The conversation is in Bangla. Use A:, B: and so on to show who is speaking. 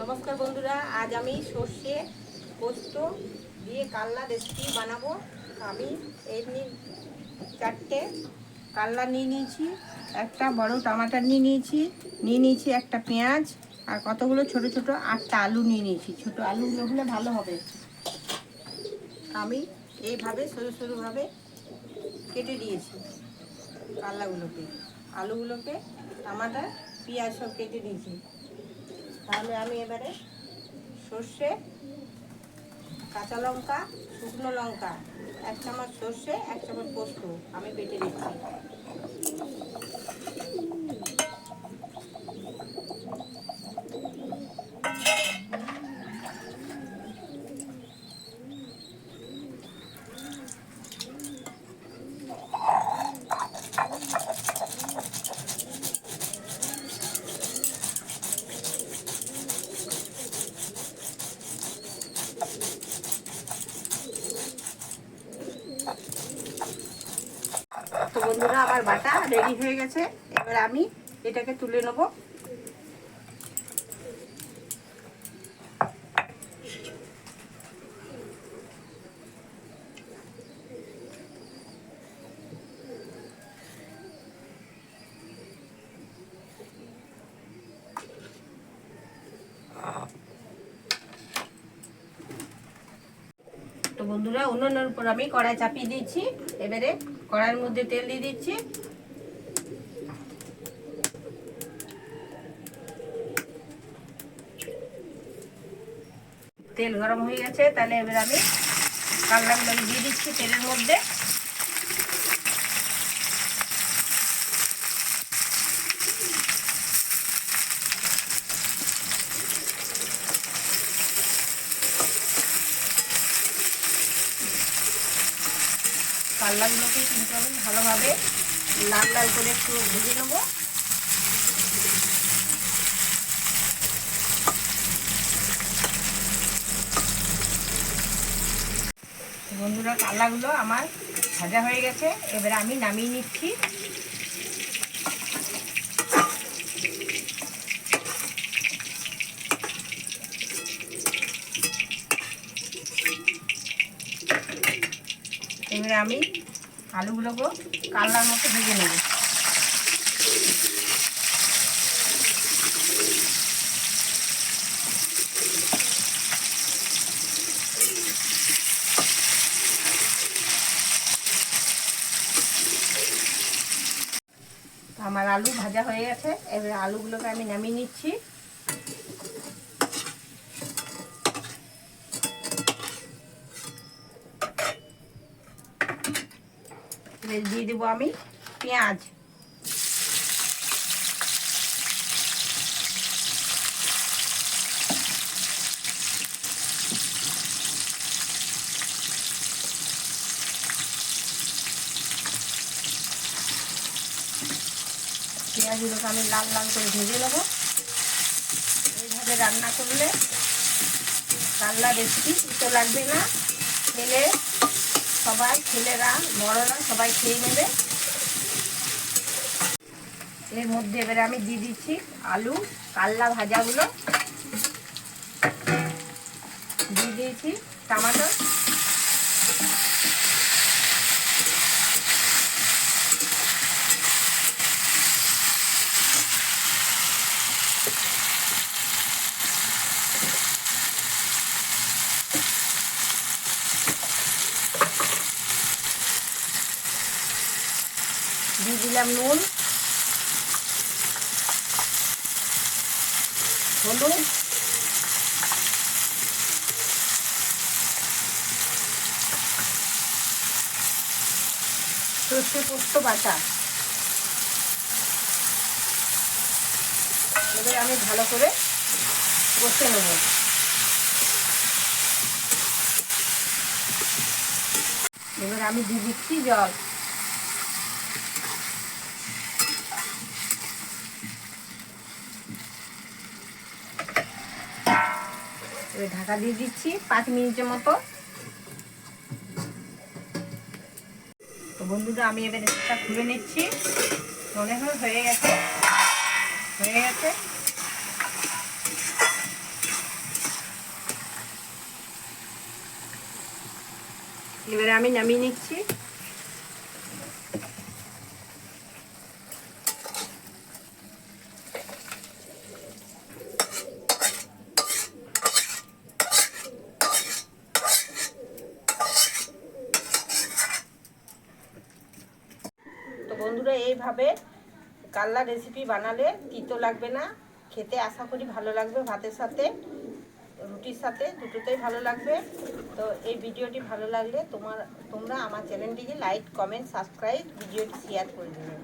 A: নমস্কার বন্ধুরা, আজ আমি সর্ষে পোস্ত দিয়ে কাল্লা রেসিপি বানাবো। আমি এমনি চারটে কাল্লা নিয়ে নিয়েছি, একটা বড় টমাটার নিয়ে নিয়েছি নিয়ে নিয়েছি একটা পেঁয়াজ, আর কতগুলো ছোট ছোট আটটা আলু নিয়ে নিয়েছি। ছোট আলুগুলো হলে ভালো হবে। আমি এইভাবে সরু সরুভাবে কেটে দিয়েছি কাল্লাগুলোকে আলুগুলোকে, টমাটার পেঁয়াজ সব কেটে দিয়েছি। তাহলে আমি এবারে সর্ষে, কাঁচা লঙ্কা, শুকনো লঙ্কা, এক চামচ সর্ষে, এক চামচ পোস্ত আমি বেটে দিচ্ছি বন্ধুরা আমার বাটা রেডি হয়ে গেছে। এবার আমি এটাকে তুলে নেব। বন্ধুরা উনুনের উপর আমি কড়াই চাপিয়ে দিচ্ছি। এবারে কড়াইয়ের মধ্যে তেল দিয়ে দিচ্ছি। তেল গরম হয়ে গেছে, তাহলে এবার আমি কাল্লাগুলো দিয়ে দিচ্ছি তেলের মধ্যে। কাল্লাগুলোকে কিন্তু আমি ভালোভাবে লাল লাল করে একটু ভেজে নেব। বন্ধুরা কাল্লাগুলো আমার ভাজা হয়ে গেছে। এবার আমি নামিয়ে নিচ্ছি। এবারে আমি আলুগুলোকে কাল্লার মতো ভেজে নেব। আমার আলু ভাজা হয়ে গেছে। এবারে আলুগুলোকে আমি নামিয়ে নিচ্ছি। দিয়ে দেবো আমি পেঁয়াজ। পেঁয়াজগুলোকে আমি লাল লাল করে ভেজে নেব। এইভাবে রান্না করলে কাল্লা রেসিপি তো লাগবে না? খেলে সবাই, ছেলেরা, বড়রা সবাই খেয়ে নেবে। এর মধ্যে এবারে আমি দিয়ে দিচ্ছি আলু, কাল্লা ভাজাগুলো। দিয়ে দিয়েছি টমাটো। দিয়ে দিলাম নুন, হলুদ সর্ষে পোস্ত বাটা। এবার আমি ভালো করে কষে নেব। এবার আমি দিয়ে দিচ্ছি জল। করে ঢাকা দিয়ে দিচ্ছি পাঁচ মিনিটের মতো। তো বন্ধুরা, আমি এবার এটা খুলে নিচ্ছি। মনে হয় হয়ে গেছে। হয়ে গেছে। এবারে আমি নামিয়ে নিচ্ছি। বন্ধুরা, এইভাবে কাল্লা রেসিপি বানালে তিতো লাগবে না। খেতে আশা করি ভালো লাগবে ভাতের সাথে, রুটির সাথে, দুটোতেই ভালো লাগবে। তো এই ভিডিওটি ভালো লাগলে তোমার, তোমরা আমার চ্যানেলটিকে লাইক কমেন্ট সাবস্ক্রাইব ভিডিওটি শেয়ার করে দেবে।